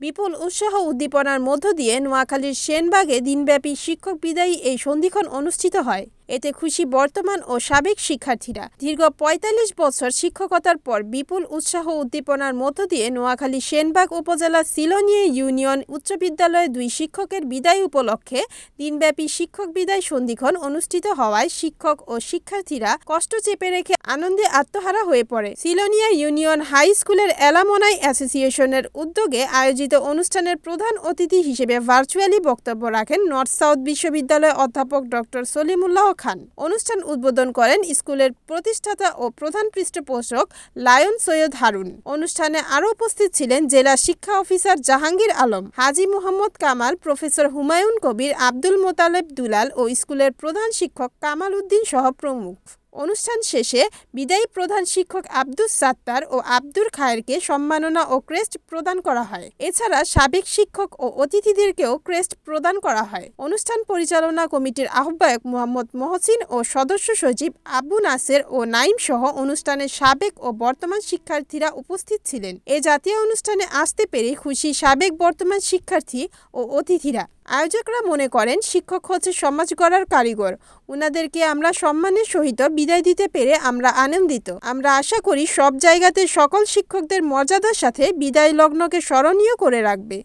বিপুল উৎসাহ উদ্দীপনার মধ্য দিয়ে নোয়াখালীর সেনবাগে দিনব্যাপী শিক্ষক বিদায়ী এই সন্ধিক্ষণ অনুষ্ঠিত হয়। এতে খুশি বর্তমান ও সাবেক শিক্ষার্থীরা। দীর্ঘ ৪৫ বছর শিক্ষকতার পর বিপুল উৎসাহ উদ্দীপনার মধ্য দিয়ে নোয়াখালী সেনবাগ উপজেলা সিলোনিয়া ইউনিয়ন উচ্চ বিদ্যালয়ে দুই শিক্ষকের বিদায় উপলক্ষে দিনব্যাপী শিক্ষক বিদায় সন্ধিক্ষণ অনুষ্ঠিত হওয়ায় শিক্ষক ও শিক্ষার্থীরা কষ্ট চেপে রেখে আনন্দে আত্মহারা হয়ে পড়ে। সিলোনিয়া ইউনিয়ন হাই স্কুলের এলামনাই অ্যাসোসিয়েশনের উদ্যোগে আয়োজিত অনুষ্ঠানের প্রধান অতিথি হিসেবে ভার্চুয়ালি বক্তব্য রাখেন নর্থ সাউথ বিশ্ববিদ্যালয়ের অধ্যাপক ডক্টর সলিমুল্লাহ খান। অনুষ্ঠান উদ্বোধন করেন স্কুলের প্রতিষ্ঠাতা ও প্রধান পৃষ্ঠপোষক লায়ন সৈয়দ হারুন। অনুষ্ঠানে আরও উপস্থিত ছিলেন জেলা শিক্ষা অফিসার জাহাঙ্গীর আলম, হাজি মোহাম্মদ কামাল, প্রফেসর হুমায়ুন কবির, আব্দুল মোতালেব দুলাল ও স্কুলের প্রধান শিক্ষক কামাল উদ্দিন সহ প্রমুখ। অনুষ্ঠান শেষে বিদায়ী প্রধান শিক্ষক আব্দুস সাত্তার ও আব্দুর খায়েরকে সম্মাননা ও ক্রেস্ট প্রদান করা হয়। এছাড়া সাবেক শিক্ষক ও অতিথিদেরকেও ক্রেস্ট প্রদান করা হয়। অনুষ্ঠান পরিচালনা কমিটির আহ্বায়ক মোহাম্মদ মহসিন ও সদস্য সচিব আবু নাসের ও নাইম সহ অনুষ্ঠানের সাবেক ও বর্তমান শিক্ষার্থীরা উপস্থিত ছিলেন। এ জাতীয় অনুষ্ঠানে আসতে পেরে খুশি সাবেক বর্তমান শিক্ষার্থী ও অতিথিরা। আয়োজকরা মনে করেন শিক্ষক হচ্ছে সমাজ গড়ার কারিগর। ওনাদেরকে আমরা সম্মানের সহিত বিদায় দিতে পেরে আমরা আনন্দিত। আমরা আশা করি সব জায়গাতে সকল শিক্ষকদের মর্যাদার সাথে বিদায় লগ্নকে স্মরণীয় করে রাখবে।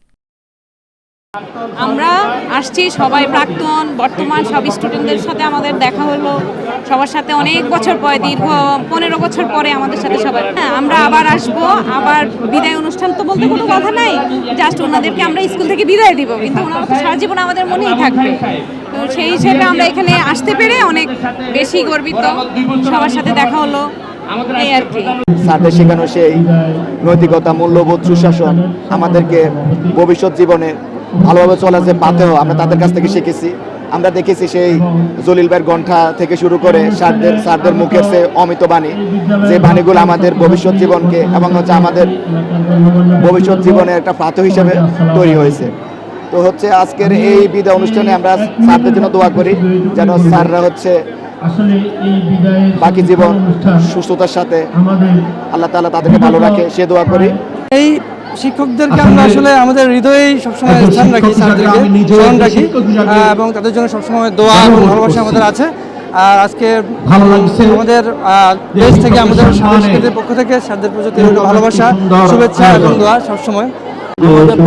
আমরা আসছি সবাই প্রাক্তন, বর্তমান সব স্টুডেন্টদের সাথে আমাদের দেখা হলো। সবার সাথে অনেক বছর পরে, দীর্ঘ পনেরো বছর পরে আমাদের সাথে সবাই। হ্যাঁ আমরা আবার আসব, আবার বিদায় অনুষ্ঠান তো বলতে কোনো কথা নাই। জাস্ট ওনাদেরকে আমরা স্কুল থেকে বিদায় দিব, কিন্তু ওনারা তো সারা জীবন আমাদের মনেই থাকবে। তো সেই হিসেবে আমরা এখানে আসতে পেরে অনেক বেশি গর্বিত। সবার সাথে দেখা হলো স্যারদের শেখানো সেই নৈতিকতা মূল্যবোধ সুশাসন আমাদেরকে ভবিষ্যৎ জীবনে ভালোভাবে চলা যে পাথেও আমরা তাদের কাছ থেকে শিখেছি। আমরা দেখেছি সেই জলিল ভাইয়ের গন্ঠা থেকে শুরু করে স্যারদের স্যারদের মুখের সে অমিত বাণী, যে বাণীগুলো আমাদের ভবিষ্যৎ জীবনকে এবং হচ্ছে আমাদের ভবিষ্যৎ জীবনের একটা প্রাত হিসেবে তৈরি হয়েছে। তো হচ্ছে আজকের এই বিদায় অনুষ্ঠানে আমরা স্যারদের জন্য দোয়া করি, যেন স্যাররা হচ্ছে বাকি জীবন সুস্থতার সাথে আল্লাহ তাআলা তাদেরকে ভালো রাখে, সে দোয়া করি। এই শিক্ষকদেরকে আমরা আসলে আমাদের হৃদয়েই সবসময় স্থান রাখি স্যারদেরকে স্মরণ রাখি এবং তাদের জন্য সবসময় দোয়া এবং ভালোবাসা আমাদের আছে। আর আজকে ভালো লাগছে। আমাদের দেশ থেকে আমাদের সাংস্কৃতিক পক্ষ থেকে স্যারদের প্রতি ভালোবাসা শুভেচ্ছা এবং দোয়া সবসময়।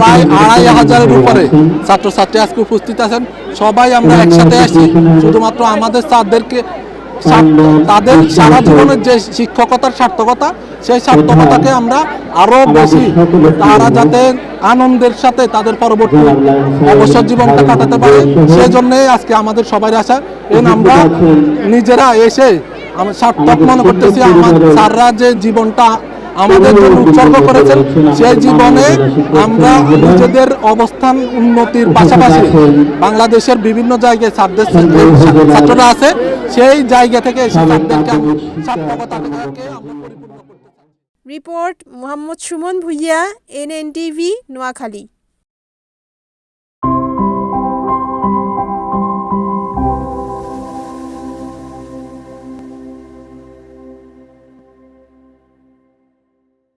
প্রায় আড়াই হাজারের উপরে ছাত্রছাত্রী আজকে উপস্থিত আছেন। সবাই আমরা একসাথে আসি শুধুমাত্র আমাদের স্যারদেরকে তাদের সারা জীবনের যে শিক্ষকতার সার্থকতা সেই সার্থকতাকে আমরা আরও বেশি তারা যাতে আনন্দের সাথে তাদের পরবর্তী অবসর জীবনটা কাটাতে পারে সেই জন্যই আজকে আমাদের সবাই আসা এবং আমরা নিজেরা এসে সার্থক মনে করতেছি আমার স্যাররা যে জীবনটা আমাদের জন্য উৎসর্গ করেছেন সেই জীবনে আমরা নিজেদের অবস্থান উন্নতির পাশাপাশি বাংলাদেশের বিভিন্ন জায়গায় ছাত্ররা আছে সেই জায়গা থেকে। Report Mohammad Suman Bhuiyan NNTV Noakhali